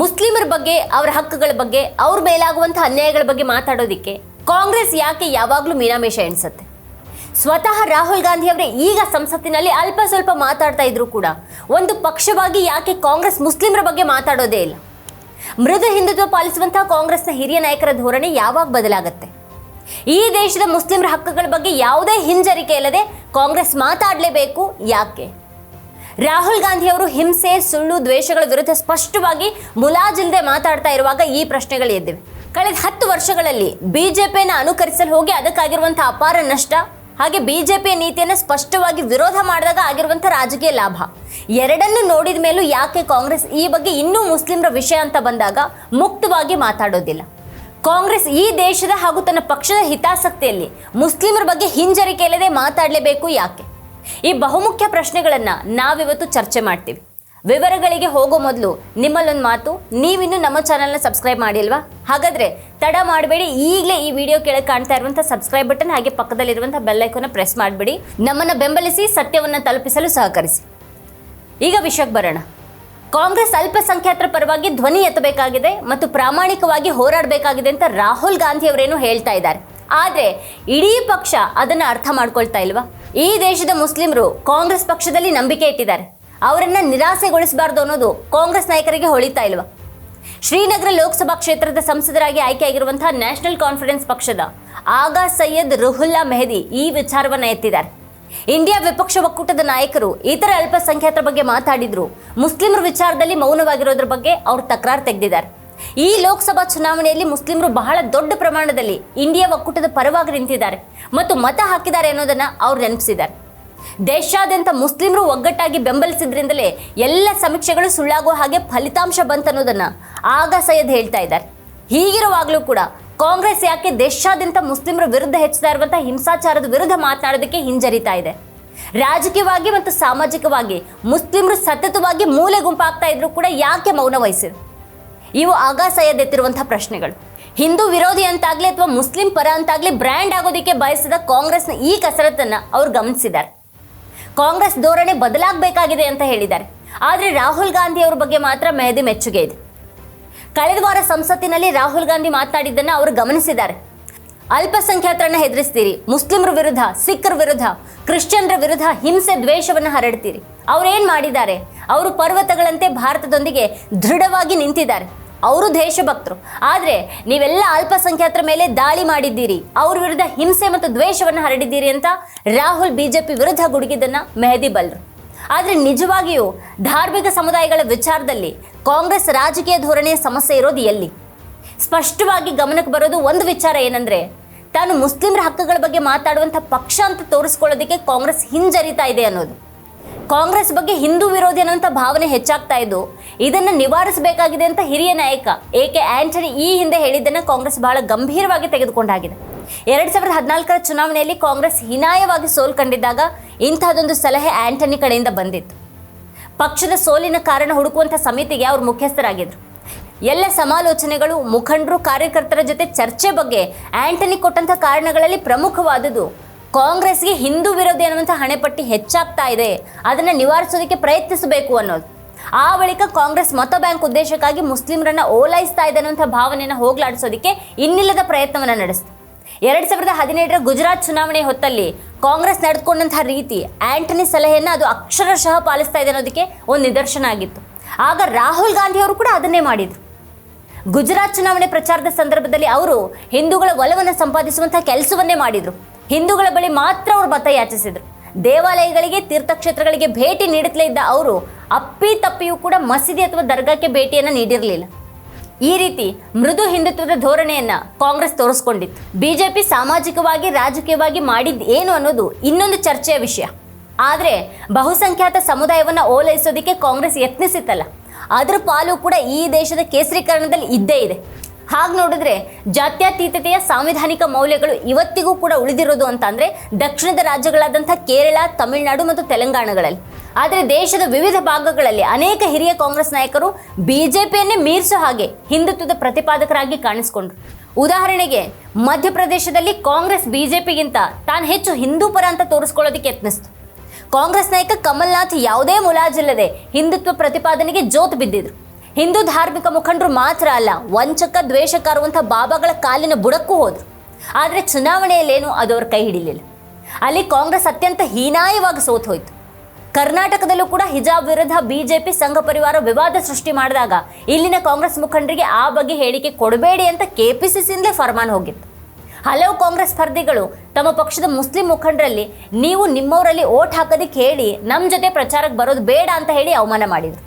ಮುಸ್ಲಿಮರ ಬಗ್ಗೆ, ಅವರ ಹಕ್ಕುಗಳ ಬಗ್ಗೆ, ಅವ್ರ ಮೇಲಾಗುವಂತಹ ಅನ್ಯಾಯಗಳ ಬಗ್ಗೆ ಮಾತಾಡೋದಿಕ್ಕೆ ಕಾಂಗ್ರೆಸ್ ಯಾಕೆ ಯಾವಾಗಲೂ ಮೀನಾಮೇಷ ಎಣಿಸುತ್ತೆ? ಸ್ವತಃ ರಾಹುಲ್ ಗಾಂಧಿ ಅವರೇ ಈಗ ಸಂಸತ್ತಿನಲ್ಲಿ ಅಲ್ಪ ಸ್ವಲ್ಪ ಮಾತಾಡ್ತಾ ಇದ್ರು ಕೂಡ ಒಂದು ಪಕ್ಷವಾಗಿ ಯಾಕೆ ಕಾಂಗ್ರೆಸ್ ಮುಸ್ಲಿಮರ ಬಗ್ಗೆ ಮಾತಾಡೋದೇ ಇಲ್ಲ? ಮೃದು ಹಿಂದುತ್ವ ಪಾಲಿಸುವಂತಹ ಕಾಂಗ್ರೆಸ್ನ ಹಿರಿಯ ನಾಯಕರ ಧೋರಣೆ ಯಾವಾಗ ಬದಲಾಗುತ್ತೆ? ಈ ದೇಶದ ಮುಸ್ಲಿಮರ ಹಕ್ಕುಗಳ ಬಗ್ಗೆ ಯಾವುದೇ ಹಿಂಜರಿಕೆ ಇಲ್ಲದೆ ಕಾಂಗ್ರೆಸ್ ಮಾತಾಡಲೇಬೇಕು ಯಾಕೆ? ರಾಹುಲ್ ಗಾಂಧಿ ಅವರು ಹಿಂಸೆ, ಸುಳ್ಳು, ದ್ವೇಷಗಳ ವಿರುದ್ಧ ಸ್ಪಷ್ಟವಾಗಿ ಮುಲಾಜಿಲ್ಲದೆ ಮಾತಾಡ್ತಾ ಇರುವಾಗ ಈ ಪ್ರಶ್ನೆಗಳು ಎದ್ದಿವೆ. ಕಳೆದ ಹತ್ತು ವರ್ಷಗಳಲ್ಲಿ ಬಿಜೆಪಿಯನ್ನು ಅನುಕರಿಸಲು ಹೋಗಿ ಅದಕ್ಕಾಗಿರುವಂತಹ ಅಪಾರ ನಷ್ಟ, ಹಾಗೆ ಬಿಜೆಪಿ ನೀತಿಯನ್ನು ಸ್ಪಷ್ಟವಾಗಿ ವಿರೋಧ ಮಾಡಿದಾಗ ಆಗಿರುವಂಥ ರಾಜಕೀಯ ಲಾಭ. ಎರಡನ್ನು ನೋಡಿದ ಮೇಲೂ ಯಾಕೆ ಕಾಂಗ್ರೆಸ್ ಈ ಬಗ್ಗೆ ಇನ್ನೂ ಮುಸ್ಲಿಮರ ವಿಷಯ ಅಂತ ಬಂದಾಗ ಮುಕ್ತವಾಗಿ ಮಾತಾಡೋದಿಲ್ಲ. ಕಾಂಗ್ರೆಸ್ ಈ ದೇಶದ ಹಾಗೂ ತನ್ನ ಪಕ್ಷದ ಹಿತಾಸಕ್ತಿಯಲ್ಲಿ ಮುಸ್ಲಿಮರ ಬಗ್ಗೆ ಹಿಂಜರಿಕೆ ಇಲ್ಲದೆ ಮಾತಾಡಲೇಬೇಕು ಯಾಕೆ? ಈ ಬಹುಮುಖ್ಯ ಪ್ರಶ್ನೆಗಳನ್ನು ನಾವಿವತ್ತು ಚರ್ಚೆ ಮಾಡ್ತೀವಿ. ವಿವರಗಳಿಗೆ ಹೋಗೋ ಮೊದಲು ನಿಮ್ಮಲ್ಲೊಂದು ಮಾತು, ನೀವಿನ್ನೂ ನಮ್ಮ ಚಾನಲ್ನ ಸಬ್ಸ್ಕ್ರೈಬ್ ಮಾಡಿಲ್ವಾ? ಹಾಗಾದ್ರೆ ತಡ ಮಾಡಬೇಡಿ, ಈಗಲೇ ಈ ವಿಡಿಯೋ ಕೆಳಗೆ ಕಾಣ್ತಾ ಇರುವಂಥ ಸಬ್ಸ್ಕ್ರೈಬ್ ಬಟನ್ ಹಾಗೆ ಪಕ್ಕದಲ್ಲಿರುವಂಥ ಬೆಲ್ ಐಕೋನ ಪ್ರೆಸ್ ಮಾಡಿಬಿಡಿ. ನಮ್ಮನ್ನು ಬೆಂಬಲಿಸಿ ಸತ್ಯವನ್ನು ತಲುಪಿಸಲು ಸಹಕರಿಸಿ. ಈಗ ವಿಷಯಕ್ಕೆ ಬರೋಣ. ಕಾಂಗ್ರೆಸ್ ಅಲ್ಪಸಂಖ್ಯಾತರ ಪರವಾಗಿ ಧ್ವನಿ ಎತ್ತಬೇಕಾಗಿದೆ ಮತ್ತು ಪ್ರಾಮಾಣಿಕವಾಗಿ ಹೋರಾಡಬೇಕಾಗಿದೆ ಅಂತ ರಾಹುಲ್ ಗಾಂಧಿ ಅವರೇನು ಹೇಳ್ತಾ ಇದ್ದಾರೆ. ಆದರೆ ಇಡೀ ಪಕ್ಷ ಅದನ್ನು ಅರ್ಥ ಮಾಡ್ಕೊಳ್ತಾ ಇಲ್ವಾ? ಈ ದೇಶದ ಮುಸ್ಲಿಮರು ಕಾಂಗ್ರೆಸ್ ಪಕ್ಷದಲ್ಲಿ ನಂಬಿಕೆ ಇಟ್ಟಿದ್ದಾರೆ. ಅವರನ್ನ ನಿರಾಸೆಗೊಳಿಸಬಾರ್ದು ಅನ್ನೋದು ಕಾಂಗ್ರೆಸ್ ನಾಯಕರಿಗೆ ಹೊಳಿತಾ ಇಲ್ವಾ? ಶ್ರೀನಗರ ಲೋಕಸಭಾ ಕ್ಷೇತ್ರದ ಸಂಸದರಾಗಿ ಆಯ್ಕೆಯಾಗಿರುವಂತಹ ನ್ಯಾಷನಲ್ ಕಾನ್ಫರೆನ್ಸ್ ಪಕ್ಷದ ಆಗಾ ಸೈಯದ್ ರುಹುಲ್ಲಾ ಮೆಹದಿ ಈ ವಿಚಾರವನ್ನು ಎತ್ತಿದ್ದಾರೆ. ಇಂಡಿಯಾ ವಿಪಕ್ಷ ಒಕ್ಕೂಟದ ನಾಯಕರು ಇತರ ಅಲ್ಪಸಂಖ್ಯಾತರ ಬಗ್ಗೆ ಮಾತಾಡಿದ್ರು. ಮುಸ್ಲಿಮರ ವಿಚಾರದಲ್ಲಿ ಮೌನವಾಗಿರೋದ್ರ ಬಗ್ಗೆ ಅವರು ತಕರಾರು ತೆಗೆದಿದ್ದಾರೆ. ಈ ಲೋಕಸಭಾ ಚುನಾವಣೆಯಲ್ಲಿ ಮುಸ್ಲಿಮರು ಬಹಳ ದೊಡ್ಡ ಪ್ರಮಾಣದಲ್ಲಿ ಇಂಡಿಯಾ ಒಕ್ಕೂಟದ ಪರವಾಗಿ ನಿಂತಿದ್ದಾರೆ ಮತ್ತು ಮತ ಹಾಕಿದ್ದಾರೆ ಅನ್ನೋದನ್ನ ಅವ್ರು ನೆನಪಿಸಿದ್ದಾರೆ. ದೇಶಾದ್ಯಂತ ಮುಸ್ಲಿಮರು ಒಗ್ಗಟ್ಟಾಗಿ ಬೆಂಬಲಿಸಿದ್ರಿಂದಲೇ ಎಲ್ಲ ಸಮೀಕ್ಷೆಗಳು ಸುಳ್ಳಾಗುವ ಹಾಗೆ ಫಲಿತಾಂಶ ಬಂತನ್ನೋದನ್ನ ಆಗ ಸೈಯದ್ ಹೇಳ್ತಾ ಇದ್ದಾರೆ. ಹೀಗಿರುವಾಗಲೂ ಕೂಡ ಕಾಂಗ್ರೆಸ್ ಯಾಕೆ ದೇಶಾದ್ಯಂತ ಮುಸ್ಲಿಮರ ವಿರುದ್ಧ ಹೆಚ್ಚುತ್ತಾ ಇರುವಂತಹ ಹಿಂಸಾಚಾರದ ವಿರುದ್ಧ ಮಾತನಾಡೋದಕ್ಕೆ ಹಿಂಜರಿತಾ ಇದೆ. ರಾಜಕೀಯವಾಗಿ ಮತ್ತು ಸಾಮಾಜಿಕವಾಗಿ ಮುಸ್ಲಿಮರು ಸತತವಾಗಿ ಮೂಲೆ ಗುಂಪಾಗ್ತಾ ಇದ್ರು ಕೂಡ ಯಾಕೆ ಮೌನ ವಹಿಸಿದ್ರು? ಇವು ಆಗಾಸ ಸೈಯದ್ ಎತ್ತಿರುವಂತಹ ಪ್ರಶ್ನೆಗಳು. ಹಿಂದೂ ವಿರೋಧಿ ಅಂತಾಗಲಿ ಅಥವಾ ಮುಸ್ಲಿಂ ಪರ ಅಂತಾಗಲಿ ಬ್ರ್ಯಾಂಡ್ ಆಗೋದಕ್ಕೆ ಬಯಸಿದ ಕಾಂಗ್ರೆಸ್ನ ಈ ಕಸರತ್ತನ್ನು ಅವರು ಗಮನಿಸಿದ್ದಾರೆ. ಕಾಂಗ್ರೆಸ್ ಧೋರಣೆ ಬದಲಾಗಬೇಕಾಗಿದೆ ಅಂತ ಹೇಳಿದ್ದಾರೆ. ಆದರೆ ರಾಹುಲ್ ಗಾಂಧಿ ಅವರ ಬಗ್ಗೆ ಮಾತ್ರ ಮೆಹದಿ ಮೆಚ್ಚುಗೆ ಇದೆ. ಕಳೆದ ವಾರ ಸಂಸತ್ತಿನಲ್ಲಿ ರಾಹುಲ್ ಗಾಂಧಿ ಮಾತನಾಡಿದ್ದನ್ನ ಅವರು ಗಮನಿಸಿದ್ದಾರೆ. ಅಲ್ಪಸಂಖ್ಯಾತರನ್ನ ಹೆದರಿಸ್ತೀರಿ, ಮುಸ್ಲಿಮರ ವಿರುದ್ಧ ಸಿಖ್ರ ವಿರುದ್ಧ, ಕ್ರಿಶ್ಚಿಯನ್ರ ವಿರುದ್ಧ ಹಿಂಸೆ ದ್ವೇಷವನ್ನು ಹರಡ್ತೀರಿ. ಅವ್ರೇನ್ ಮಾಡಿದ್ದಾರೆ? ಅವರು ಪರ್ವತಗಳಂತೆ ಭಾರತದೊಂದಿಗೆ ದೃಢವಾಗಿ ನಿಂತಿದ್ದಾರೆ. ಅವರು ದೇಶಭಕ್ತರು. ಆದರೆ ನೀವೆಲ್ಲ ಅಲ್ಪಸಂಖ್ಯಾತರ ಮೇಲೆ ದಾಳಿ ಮಾಡಿದ್ದೀರಿ. ಅವ್ರ ವಿರುದ್ಧ ಹಿಂಸೆ ಮತ್ತು ದ್ವೇಷವನ್ನು ಹರಡಿದ್ದೀರಿ ಅಂತ ರಾಹುಲ್ ಬಿಜೆಪಿ ವಿರುದ್ಧ ಗುಡುಗಿದ್ದನ್ನು ಮೆಹದಿ ಬಲ್ರು. ಆದರೆ ನಿಜವಾಗಿಯೂ ಧಾರ್ಮಿಕ ಸಮುದಾಯಗಳ ವಿಚಾರದಲ್ಲಿ ಕಾಂಗ್ರೆಸ್ ರಾಜಕೀಯ ಧೋರಣೆಯ ಸಮಸ್ಯೆ ಇರೋದು ಎಲ್ಲಿ? ಸ್ಪಷ್ಟವಾಗಿ ಗಮನಕ್ಕೆ ಬರೋದು ಒಂದು ವಿಚಾರ ಏನಂದರೆ, ತಾನು ಮುಸ್ಲಿಮರ ಹಕ್ಕುಗಳ ಬಗ್ಗೆ ಮಾತಾಡುವಂಥ ಪಕ್ಷ ಅಂತ ತೋರಿಸ್ಕೊಳ್ಳೋದಕ್ಕೆ ಕಾಂಗ್ರೆಸ್ ಹಿಂಜರಿತಾ ಇದೆ ಅನ್ನೋದು. ಕಾಂಗ್ರೆಸ್ ಬಗ್ಗೆ ಹಿಂದೂ ವಿರೋಧಿ ಅನ್ನೋಂಥ ಭಾವನೆ ಹೆಚ್ಚಾಗ್ತಾ ಇದ್ದು, ಇದನ್ನು ನಿವಾರಿಸಬೇಕಾಗಿದೆ ಅಂತ ಹಿರಿಯ ನಾಯಕ ಎ ಕೆ ಆಂಟನಿ ಈ ಹಿಂದೆ ಹೇಳಿದ್ದನ್ನು ಕಾಂಗ್ರೆಸ್ ಬಹಳ ಗಂಭೀರವಾಗಿ ತೆಗೆದುಕೊಂಡಾಗಿದೆ. ಎರಡು ಸಾವಿರದ ಹದಿನಾಲ್ಕರ ಚುನಾವಣೆಯಲ್ಲಿ ಕಾಂಗ್ರೆಸ್ ಹೀನಾಯವಾಗಿ ಸೋಲು ಕಂಡಿದ್ದಾಗ ಇಂತಹದೊಂದು ಸಲಹೆ ಆಂಟನಿ ಕಡೆಯಿಂದ ಬಂದಿತ್ತು. ಪಕ್ಷದ ಸೋಲಿನ ಕಾರಣ ಹುಡುಕುವಂಥ ಸಮಿತಿಗೆ ಅವರು ಮುಖ್ಯಸ್ಥರಾಗಿದ್ದರು ಎಲ್ಲ ಸಮಾಲೋಚನೆಗಳು, ಮುಖಂಡರು, ಕಾರ್ಯಕರ್ತರ ಜೊತೆ ಚರ್ಚೆ ಬಗ್ಗೆ ಆಂಟನಿ ಕೊಟ್ಟಂಥ ಕಾರಣಗಳಲ್ಲಿ ಪ್ರಮುಖವಾದುದು ಕಾಂಗ್ರೆಸ್ಗೆ ಹಿಂದೂ ವಿರೋಧಿ ಅನ್ನುವಂಥ ಹಣೆಪಟ್ಟಿ ಹೆಚ್ಚಾಗ್ತಾ ಇದೆ. ಅದನ್ನು ನಿವಾರಿಸೋದಕ್ಕೆ ಪ್ರಯತ್ನಿಸಬೇಕು ಅನ್ನೋದು. ಆ ಬಳಿಕ ಕಾಂಗ್ರೆಸ್ ಮತ ಬ್ಯಾಂಕ್ ಉದ್ದೇಶಕ್ಕಾಗಿ ಮುಸ್ಲಿಮರನ್ನ ಓಲೈಸ್ತಾ ಇದೆ ಅನ್ನುವಂಥ ಭಾವನೆಯನ್ನು ಹೋಗಲಾಡಿಸೋದಕ್ಕೆ ಇನ್ನಿಲ್ಲದ ಪ್ರಯತ್ನವನ್ನು ನಡೆಸಿತು. ಎರಡು ಸಾವಿರದ ಹದಿನೇಳರ ಗುಜರಾತ್ ಚುನಾವಣೆ ಹೊತ್ತಲ್ಲಿ ಕಾಂಗ್ರೆಸ್ ನಡೆದುಕೊಂಡಂತಹ ರೀತಿ ಆಂಟನಿ ಸಲಹೆಯನ್ನು ಅದು ಅಕ್ಷರಶಃ ಪಾಲಿಸ್ತಾ ಇದೆ ಅನ್ನೋದಕ್ಕೆ ಒಂದು ನಿದರ್ಶನ ಆಗಿತ್ತು. ಆಗ ರಾಹುಲ್ ಗಾಂಧಿ ಅವರು ಕೂಡ ಅದನ್ನೇ ಮಾಡಿದ್ರು. ಗುಜರಾತ್ ಚುನಾವಣೆ ಪ್ರಚಾರದ ಸಂದರ್ಭದಲ್ಲಿ ಅವರು ಹಿಂದೂಗಳ ಒಲವನ್ನು ಸಂಪಾದಿಸುವಂತಹ ಕೆಲಸವನ್ನೇ ಮಾಡಿದ್ರು. ಹಿಂದೂಗಳ ಬಳಿ ಮಾತ್ರ ಅವರು ಮತ ಯಾಚಿಸಿದ್ರು. ದೇವಾಲಯಗಳಿಗೆ, ತೀರ್ಥಕ್ಷೇತ್ರಗಳಿಗೆ ಭೇಟಿ ನೀಡುತ್ತಲೇ ಇದ್ದ ಅವರು ಅಪ್ಪಿ ತಪ್ಪಿಯೂ ಕೂಡ ಮಸೀದಿ ಅಥವಾ ದರ್ಗಾಕ್ಕೆ ಭೇಟಿಯನ್ನು ನೀಡಿರಲಿಲ್ಲ. ಈ ರೀತಿ ಮೃದು ಹಿಂದುತ್ವದ ಧೋರಣೆಯನ್ನ ಕಾಂಗ್ರೆಸ್ ತೋರಿಸ್ಕೊಂಡಿತ್ತು. ಬಿಜೆಪಿ ಸಾಮಾಜಿಕವಾಗಿ, ರಾಜಕೀಯವಾಗಿ ಮಾಡಿದ್ ಏನು ಅನ್ನೋದು ಇನ್ನೊಂದು ಚರ್ಚೆಯ ವಿಷಯ. ಆದರೆ ಬಹುಸಂಖ್ಯಾತ ಸಮುದಾಯವನ್ನ ಓಲೈಸೋದಕ್ಕೆ ಕಾಂಗ್ರೆಸ್ ಯತ್ನಿಸಿತ್ತಲ್ಲ. ಅದರ ಪಾಲು ಕೂಡ ಈ ದೇಶದ ಕೇಸರೀಕರಣದಲ್ಲಿ ಇದ್ದೇ ಇದೆ. ಹಾಗೆ ನೋಡಿದ್ರೆ ಜಾತ್ಯತೀತತೆಯ ಸಾಂವಿಧಾನಿಕ ಮೌಲ್ಯಗಳು ಇವತ್ತಿಗೂ ಕೂಡ ಉಳಿದಿರೋದು ಅಂತ ಅಂದರೆ ದಕ್ಷಿಣದ ರಾಜ್ಯಗಳಾದಂಥ ಕೇರಳ, ತಮಿಳುನಾಡು ಮತ್ತು ತೆಲಂಗಾಣಗಳಲ್ಲಿ. ಆದರೆ ದೇಶದ ವಿವಿಧ ಭಾಗಗಳಲ್ಲಿ ಅನೇಕ ಹಿರಿಯ ಕಾಂಗ್ರೆಸ್ ನಾಯಕರು ಬಿಜೆಪಿಯನ್ನೇ ಮೀರಿಸೋ ಹಾಗೆ ಹಿಂದುತ್ವದ ಪ್ರತಿಪಾದಕರಾಗಿ ಕಾಣಿಸಿಕೊಂಡ್ರು. ಉದಾಹರಣೆಗೆ ಮಧ್ಯಪ್ರದೇಶದಲ್ಲಿ ಕಾಂಗ್ರೆಸ್ ಬಿಜೆಪಿಗಿಂತ ತಾನು ಹೆಚ್ಚು ಹಿಂದೂ ಪರ ಅಂತ ತೋರಿಸ್ಕೊಳ್ಳೋದಕ್ಕೆ ಯತ್ನಿಸ್ತು. ಕಾಂಗ್ರೆಸ್ ನಾಯಕ ಕಮಲ್ನಾಥ್ ಯಾವುದೇ ಮುಲಾಜಿಲ್ಲದೆ ಹಿಂದುತ್ವ ಪ್ರತಿಪಾದನೆಗೆ ಜೋತು ಬಿದ್ದಿದ್ರು. ಹಿಂದೂ ಧಾರ್ಮಿಕ ಮುಖಂಡರು ಮಾತ್ರ ಅಲ್ಲ, ವಂಚಕ, ದ್ವೇಷಕಾರುವಂಥ ಬಾಬಾಗಳ ಕಾಲಿನ ಬುಡಕ್ಕೂ ಹೋದರು. ಆದರೆ ಚುನಾವಣೆಯಲ್ಲೇನು ಅದು ಅವ್ರ ಕೈ ಹಿಡಿಲಿಲ್ಲ. ಅಲ್ಲಿ ಕಾಂಗ್ರೆಸ್ ಅತ್ಯಂತ ಹೀನಾಯವಾಗಿ ಸೋತು ಹೋಯಿತು. ಕರ್ನಾಟಕದಲ್ಲೂ ಕೂಡ ಹಿಜಾಬ್ ವಿರುದ್ಧ ಬಿಜೆಪಿ ಸಂಘ ಪರಿವಾರ ವಿವಾದ ಸೃಷ್ಟಿ ಮಾಡಿದಾಗ ಇಲ್ಲಿನ ಕಾಂಗ್ರೆಸ್ ಮುಖಂಡರಿಗೆ ಆ ಬಗ್ಗೆ ಹೇಳಿಕೆ ಕೊಡಬೇಡಿ ಅಂತ ಕೆಪಿಸಿಸಿಂದಲೇ ಫರ್ಮಾನ್ ಹೋಗಿತ್ತು. ಹಲವು ಕಾಂಗ್ರೆಸ್ ಸ್ಪರ್ಧಿಗಳು ತಮ್ಮ ಪಕ್ಷದ ಮುಸ್ಲಿಂ ಮುಖಂಡರಲ್ಲಿ ನೀವು ನಿಮ್ಮವರಲ್ಲಿ ಓಟ್ ಹಾಕೋದಕ್ಕೆ ಹೇಳಿ ನಮ್ಮ ಜೊತೆ ಪ್ರಚಾರಕ್ಕೆ ಬರೋದು ಬೇಡ ಅಂತ ಹೇಳಿ ಅವಮಾನ ಮಾಡಿದರು.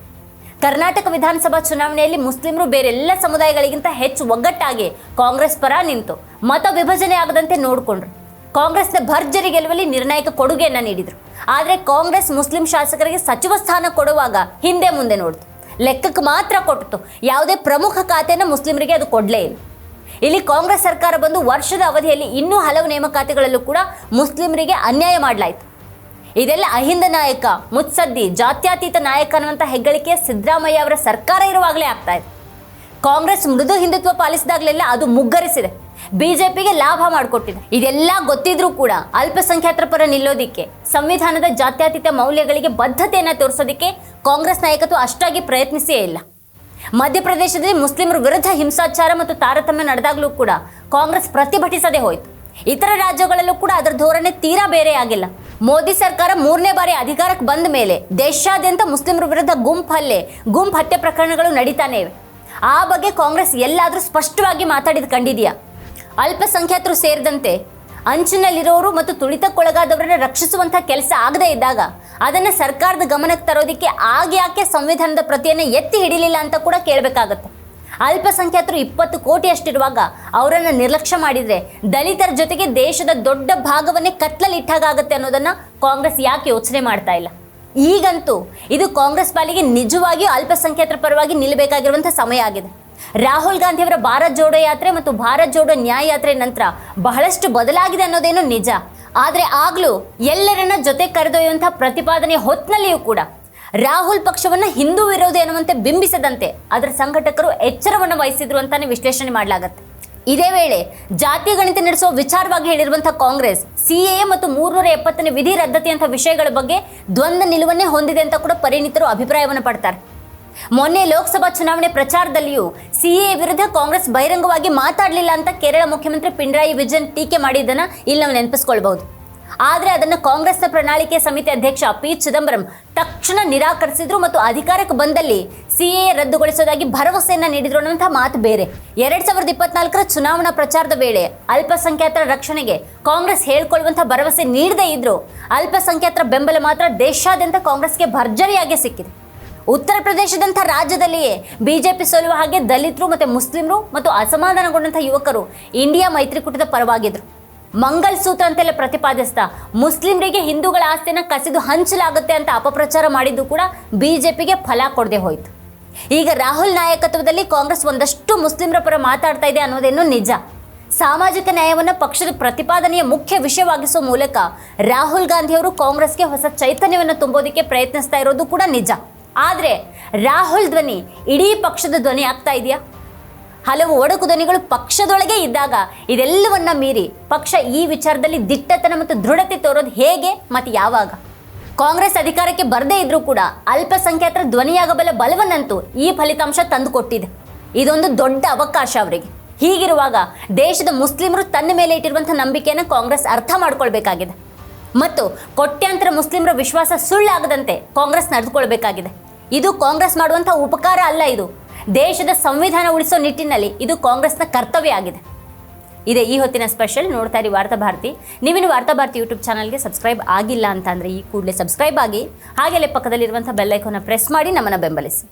ಕರ್ನಾಟಕ ವಿಧಾನಸಭಾ ಚುನಾವಣೆಯಲ್ಲಿ ಮುಸ್ಲಿಮರು ಬೇರೆಲ್ಲ ಸಮುದಾಯಗಳಿಗಿಂತ ಹೆಚ್ಚು ಒಗ್ಗಟ್ಟಾಗಿ ಕಾಂಗ್ರೆಸ್ ಪರ ನಿಂತು ಮತ ವಿಭಜನೆ ಆಗದಂತೆ ನೋಡಿಕೊಂಡ್ರು. ಕಾಂಗ್ರೆಸ್ನ ಭರ್ಜರಿ ಗೆಲುವಲ್ಲಿ ನಿರ್ಣಾಯಕ ಕೊಡುಗೆಯನ್ನು ನೀಡಿದರು. ಆದರೆ ಕಾಂಗ್ರೆಸ್ ಮುಸ್ಲಿಂ ಶಾಸಕರಿಗೆ ಸಚಿವ ಸ್ಥಾನ ಕೊಡುವಾಗ ಹಿಂದೆ ಮುಂದೆ ನೋಡ್ತು. ಲೆಕ್ಕಕ್ಕೆ ಮಾತ್ರ ಕೊಟ್ಟಿತು ಯಾವುದೇ ಪ್ರಮುಖ ಖಾತೆಯನ್ನು ಮುಸ್ಲಿಮರಿಗೆ ಅದು ಕೊಡಲೇ ಇಲ್ಲ. ಇಲ್ಲಿ ಕಾಂಗ್ರೆಸ್ ಸರ್ಕಾರ ಬಂದು ವರ್ಷದ ಅವಧಿಯಲ್ಲಿ ಇನ್ನೂ ಹಲವು ನೇಮಕಾತಿಗಳಲ್ಲೂ ಕೂಡ ಮುಸ್ಲಿಮರಿಗೆ ಅನ್ಯಾಯ ಮಾಡಲಾಯಿತು. ಇದೆಲ್ಲ ಅಹಿಂದ ನಾಯಕ, ಮುತ್ಸದ್ದಿ, ಜಾತ್ಯತೀತ ನಾಯಕ ಅನ್ನುವಂಥ ಹೆಗ್ಗಳಿಕೆ ಸಿದ್ದರಾಮಯ್ಯ ಅವರ ಸರ್ಕಾರ ಇರುವಾಗಲೇ ಆಗ್ತಾ ಇದೆ. ಕಾಂಗ್ರೆಸ್ ಮೃದು ಹಿಂದುತ್ವ ಪಾಲಿಸಿದಾಗಲೆಲ್ಲ ಅದು ಮುಗ್ಗರಿಸಿದೆ. ಬಿಜೆಪಿಗೆ ಲಾಭ ಮಾಡಿಕೊಟ್ಟಿದೆ. ಇದೆಲ್ಲ ಗೊತ್ತಿದ್ರೂ ಕೂಡ ಅಲ್ಪಸಂಖ್ಯಾತರ ಪರ ನಿಲ್ಲೋದಿಕ್ಕೆ, ಸಂವಿಧಾನದ ಜಾತ್ಯತೀತ ಮೌಲ್ಯಗಳಿಗೆ ಬದ್ಧತೆಯನ್ನು ತೋರಿಸೋದಕ್ಕೆ ಕಾಂಗ್ರೆಸ್ ನಾಯಕತ್ವ ಅಷ್ಟಾಗಿ ಪ್ರಯತ್ನಿಸಿಯೇ ಇಲ್ಲ. ಮಧ್ಯಪ್ರದೇಶದಲ್ಲಿ ಮುಸ್ಲಿಮರ ವಿರುದ್ಧ ಹಿಂಸಾಚಾರ ಮತ್ತು ತಾರತಮ್ಯ ನಡೆದಾಗಲೂ ಕೂಡ ಕಾಂಗ್ರೆಸ್ ಪ್ರತಿಭಟಿಸದೆ ಹೋಯಿತು. ಇತರ ರಾಜ್ಯಗಳಲ್ಲೂ ಕೂಡ ಅದರ ಧೋರಣೆ ತೀರಾ ಬೇರೆ ಆಗಿಲ್ಲ ಮೋದಿ ಸರ್ಕಾರ ಮೂರನೇ ಬಾರಿ ಅಧಿಕಾರಕ್ಕೆ ಬಂದ ಮೇಲೆ ದೇಶಾದ್ಯಂತ ಮುಸ್ಲಿಮರ ವಿರುದ್ಧ ಗುಂಪು ಹಲ್ಲೆ, ಗುಂಪು ಹತ್ಯೆ ಪ್ರಕರಣಗಳು ನಡೀತಾನೆ ಆ ಬಗ್ಗೆ ಕಾಂಗ್ರೆಸ್ ಎಲ್ಲಾದರೂ ಸ್ಪಷ್ಟವಾಗಿ ಮಾತಾಡಿದ ಕಂಡಿದೆಯಾ? ಅಲ್ಪಸಂಖ್ಯಾತರು ಸೇರಿದಂತೆ ಅಂಚಿನಲ್ಲಿರೋರು ಮತ್ತು ತುಳಿತಕ್ಕೊಳಗಾದವರನ್ನು ರಕ್ಷಿಸುವಂಥ ಕೆಲಸ ಆಗದೇ ಇದ್ದಾಗ ಅದನ್ನು ಸರ್ಕಾರದ ಗಮನಕ್ಕೆ ತರೋದಕ್ಕೆ ಆಗ ಯಾಕೆ ಸಂವಿಧಾನದ ಪ್ರತಿಯನ್ನು ಎತ್ತಿ ಹಿಡಿಲಿಲ್ಲ ಅಂತ ಕೂಡ ಕೇಳಬೇಕಾಗತ್ತೆ. ಅಲ್ಪಸಂಖ್ಯಾತರು ಇಪ್ಪತ್ತು ಕೋಟಿಯಷ್ಟಿರುವಾಗ ಅವರನ್ನು ನಿರ್ಲಕ್ಷ್ಯ ಮಾಡಿದರೆ ದಲಿತರ ಜೊತೆಗೆ ದೇಶದ ದೊಡ್ಡ ಭಾಗವನ್ನೇ ಕತ್ಲಲ್ಲಿಟ್ಟಾಗುತ್ತೆ ಅನ್ನೋದನ್ನು ಕಾಂಗ್ರೆಸ್ ಯಾಕೆ ಯೋಚನೆ ಮಾಡ್ತಾ ಇಲ್ಲ? ಈಗಂತೂ ಇದು ಕಾಂಗ್ರೆಸ್ ಪಾಲಿಗೆ ನಿಜವಾಗಿಯೂ ಅಲ್ಪಸಂಖ್ಯಾತರ ಪರವಾಗಿ ನಿಲ್ಲಬೇಕಾಗಿರುವಂಥ ಸಮಯ ಆಗಿದೆ. ರಾಹುಲ್ ಗಾಂಧಿ ಅವರ ಭಾರತ್ ಜೋಡೋ ಯಾತ್ರೆ ಮತ್ತು ಭಾರತ್ ಜೋಡೋ ನ್ಯಾಯ ಯಾತ್ರೆ ನಂತರ ಬಹಳಷ್ಟು ಬದಲಾಗಿದೆ ಅನ್ನೋದೇನು ನಿಜ. ಆದರೆ ಆಗಲೂ ಎಲ್ಲರನ್ನ ಜೊತೆ ಕರೆದೊಯ್ಯುವಂಥ ಪ್ರತಿಪಾದನೆ ಹೊತ್ತಿನಲ್ಲಿಯೂ ಕೂಡ ರಾಹುಲ್ ಪಕ್ಷವನ್ನ ಹಿಂದೂ ವಿರೋಧಿ ಅನ್ನುವಂತೆ ಬಿಂಬಿಸದಂತೆ ಅದರ ಸಂಘಟಕರು ಎಚ್ಚರವನ್ನು ವಹಿಸಿದ್ರು ಅಂತಾನೆ ವಿಶ್ಲೇಷಣೆ ಮಾಡಲಾಗತ್ತೆ. ಇದೇ ವೇಳೆ ಜಾತಿ ಗಣಿತ ನಡೆಸುವ ವಿಚಾರವಾಗಿ ಹೇಳಿರುವಂತಹ ಕಾಂಗ್ರೆಸ್, ಸಿಎಎ ಮತ್ತು ಮೂರ್ನೂರ ಎಪ್ಪತ್ತನೇ ವಿಧಿ ರದ್ದತಿಯಂಥ ವಿಷಯಗಳ ಬಗ್ಗೆ ದ್ವಂದ್ವ ನಿಲುವನ್ನೇ ಹೊಂದಿದೆ ಅಂತ ಕೂಡ ಪರಿಣಿತರು ಅಭಿಪ್ರಾಯವನ್ನು ಪಡ್ತಾರೆ. ಮೊನ್ನೆ ಲೋಕಸಭಾ ಚುನಾವಣೆ ಪ್ರಚಾರದಲ್ಲಿಯೂ ಸಿಎ ವಿರುದ್ಧ ಕಾಂಗ್ರೆಸ್ ಬಹಿರಂಗವಾಗಿ ಮಾತಾಡಲಿಲ್ಲ ಅಂತ ಕೇರಳ ಮುಖ್ಯಮಂತ್ರಿ ಪಿಣರಾಯಿ ವಿಜಯನ್ ಟೀಕೆ ಮಾಡಿದ್ದನ್ನ ಇಲ್ಲಿ ನಾವು ನೆನಪಿಸ್ಕೊಳ್ಬಹುದು. ಆದರೆ ಅದನ್ನು ಕಾಂಗ್ರೆಸ್ನ ಪ್ರಣಾಳಿಕೆ ಸಮಿತಿ ಅಧ್ಯಕ್ಷ ಪಿ ಚಿದಂಬರಂ ತಕ್ಷಣ ನಿರಾಕರಿಸಿದ್ರು ಮತ್ತು ಅಧಿಕಾರಕ್ಕೆ ಬಂದಲ್ಲಿ ಸಿಎ ರದ್ದುಗೊಳಿಸೋದಾಗಿ ಭರವಸೆಯನ್ನು ನೀಡಿದ್ರು ಅನ್ನುವಂಥ ಮಾತು ಬೇರೆ. ಎರಡ್ ಸಾವಿರದ ಇಪ್ಪತ್ನಾಲ್ಕರ ಚುನಾವಣಾ ಪ್ರಚಾರದ ವೇಳೆ ಅಲ್ಪಸಂಖ್ಯಾತರ ರಕ್ಷಣೆಗೆ ಕಾಂಗ್ರೆಸ್ ಹೇಳ್ಕೊಳ್ಳುವಂಥ ಭರವಸೆ ನೀಡದೇ ಇದ್ರು, ಅಲ್ಪಸಂಖ್ಯಾತರ ಬೆಂಬಲ ಮಾತ್ರ ದೇಶಾದ್ಯಂತ ಕಾಂಗ್ರೆಸ್ಗೆ ಭರ್ಜರಿಯಾಗಿ ಸಿಕ್ಕಿದೆ. ಉತ್ತರ ಪ್ರದೇಶದಂಥ ರಾಜ್ಯದಲ್ಲಿಯೇ ಬಿಜೆಪಿ ಸೋಲುವ ಹಾಗೆ ದಲಿತರು ಮತ್ತು ಮುಸ್ಲಿಮರು ಮತ್ತು ಅಸಮಾಧಾನಗೊಂಡಂಥ ಯುವಕರು ಇಂಡಿಯಾ ಮೈತ್ರಿಕೂಟದ ಪರವಾಗಿದ್ರು. ಮಂಗಲ್ ಸೂತ್ರ ಅಂತೆಲ್ಲ ಪ್ರತಿಪಾದಿಸ್ತಾ, ಮುಸ್ಲಿಮರಿಗೆ ಹಿಂದೂಗಳ ಆಸ್ತಿನ ಕಸಿದು ಹಂಚಲಾಗುತ್ತೆ ಅಂತ ಅಪಪ್ರಚಾರ ಮಾಡಿದ್ದು ಕೂಡ ಬಿಜೆಪಿಗೆ ಫಲ ಕೊಡದೆ ಹೋಯಿತು. ಈಗ ರಾಹುಲ್ ನಾಯಕತ್ವದಲ್ಲಿ ಕಾಂಗ್ರೆಸ್ ಒಂದಷ್ಟು ಮುಸ್ಲಿಮರ ಪರ ಮಾತಾಡ್ತಾ ಇದೆ ಅನ್ನೋದೇನು ನಿಜ? ಸಾಮಾಜಿಕ ನ್ಯಾಯವನ್ನು ಪಕ್ಷದ ಪ್ರತಿಪಾದನೆಯ ಮುಖ್ಯ ವಿಷಯವಾಗಿಸುವ ಮೂಲಕ ರಾಹುಲ್ ಗಾಂಧಿಯವರು ಕಾಂಗ್ರೆಸ್ಗೆ ಹೊಸ ಚೈತನ್ಯವನ್ನು ತುಂಬೋದಕ್ಕೆ ಪ್ರಯತ್ನಿಸ್ತಾ ಇರೋದು ಕೂಡ ನಿಜ. ಆದರೆ ರಾಹುಲ್ ಧ್ವನಿ ಇಡೀ ಪಕ್ಷದ ಧ್ವನಿ ಆಗ್ತಾ ಇದೆಯಾ? ಹಲವು ಒಡಕು ಧ್ವನಿಗಳು ಪಕ್ಷದೊಳಗೆ ಇದ್ದಾಗ ಇದೆಲ್ಲವನ್ನ ಮೀರಿ ಪಕ್ಷ ಈ ವಿಚಾರದಲ್ಲಿ ದಿಟ್ಟತನ ಮತ್ತು ದೃಢತೆ ತೋರೋದು ಹೇಗೆ ಮತ್ತು ಯಾವಾಗ? ಕಾಂಗ್ರೆಸ್ ಅಧಿಕಾರಕ್ಕೆ ಬರದೇ ಇದ್ರೂ ಕೂಡ ಅಲ್ಪಸಂಖ್ಯಾತರ ಧ್ವನಿಯಾಗಬಲ್ಲ ಬಲವನ್ನಂತೂ ಈ ಫಲಿತಾಂಶ ತಂದುಕೊಟ್ಟಿದೆ. ಇದೊಂದು ದೊಡ್ಡ ಅವಕಾಶ ಅವರಿಗೆ. ಹೀಗಿರುವಾಗ ದೇಶದ ಮುಸ್ಲಿಮರು ತನ್ನ ಮೇಲೆ ಇಟ್ಟಿರುವಂಥ ನಂಬಿಕೆಯನ್ನು ಕಾಂಗ್ರೆಸ್ ಅರ್ಥ ಮಾಡ್ಕೊಳ್ಬೇಕಾಗಿದೆ. ಮತ್ತು ಕೋಟ್ಯಾಂತರ ಮುಸ್ಲಿಮರ ವಿಶ್ವಾಸ ಸುಳ್ಳಾಗದಂತೆ ಕಾಂಗ್ರೆಸ್ ನಡೆದುಕೊಳ್ಬೇಕಾಗಿದೆ. ಇದು ಕಾಂಗ್ರೆಸ್ ಮಾಡುವಂಥ ಉಪಕಾರ ಅಲ್ಲ ಇದು. ದೇಶದ ಸಂವಿಧಾನ ಉಳಿಸೋ ನಿಟ್ಟಿನಲ್ಲಿ ಇದು ಕಾಂಗ್ರೆಸ್ನ ಕರ್ತವ್ಯ ಆಗಿದೆ. ಇದೆ ಈ ಹೊತ್ತಿನ ಸ್ಪೆಷಲ್ ನೋಡ್ತಾ ಇರಿ ವಾರ್ತಾಭಾರತಿ ಭಾರತಿ. ವಾರ್ತಾಭಾರತಿ ವಾರ್ತಾ ಭಾರತಿ ಯೂಟ್ಯೂಬ್ ಚಾನಲ್ಗೆ ಸಬ್ಸ್ಕ್ರೈಬ್ ಆಗಿಲ್ಲ ಅಂತ ಅಂದರೆ ಈ ಕೂಡಲೇ ಸಬ್ಸ್ಕ್ರೈಬ್ ಆಗಿ ಹಾಗೆಲ್ಲೇ ಪಕ್ಕದಲ್ಲಿರುವಂಥ ಬೆಲ್ಲೈಕೋನ ಪ್ರೆಸ್ ಮಾಡಿ ನಮ್ಮನ್ನು ಬೆಂಬಲಿಸಿ.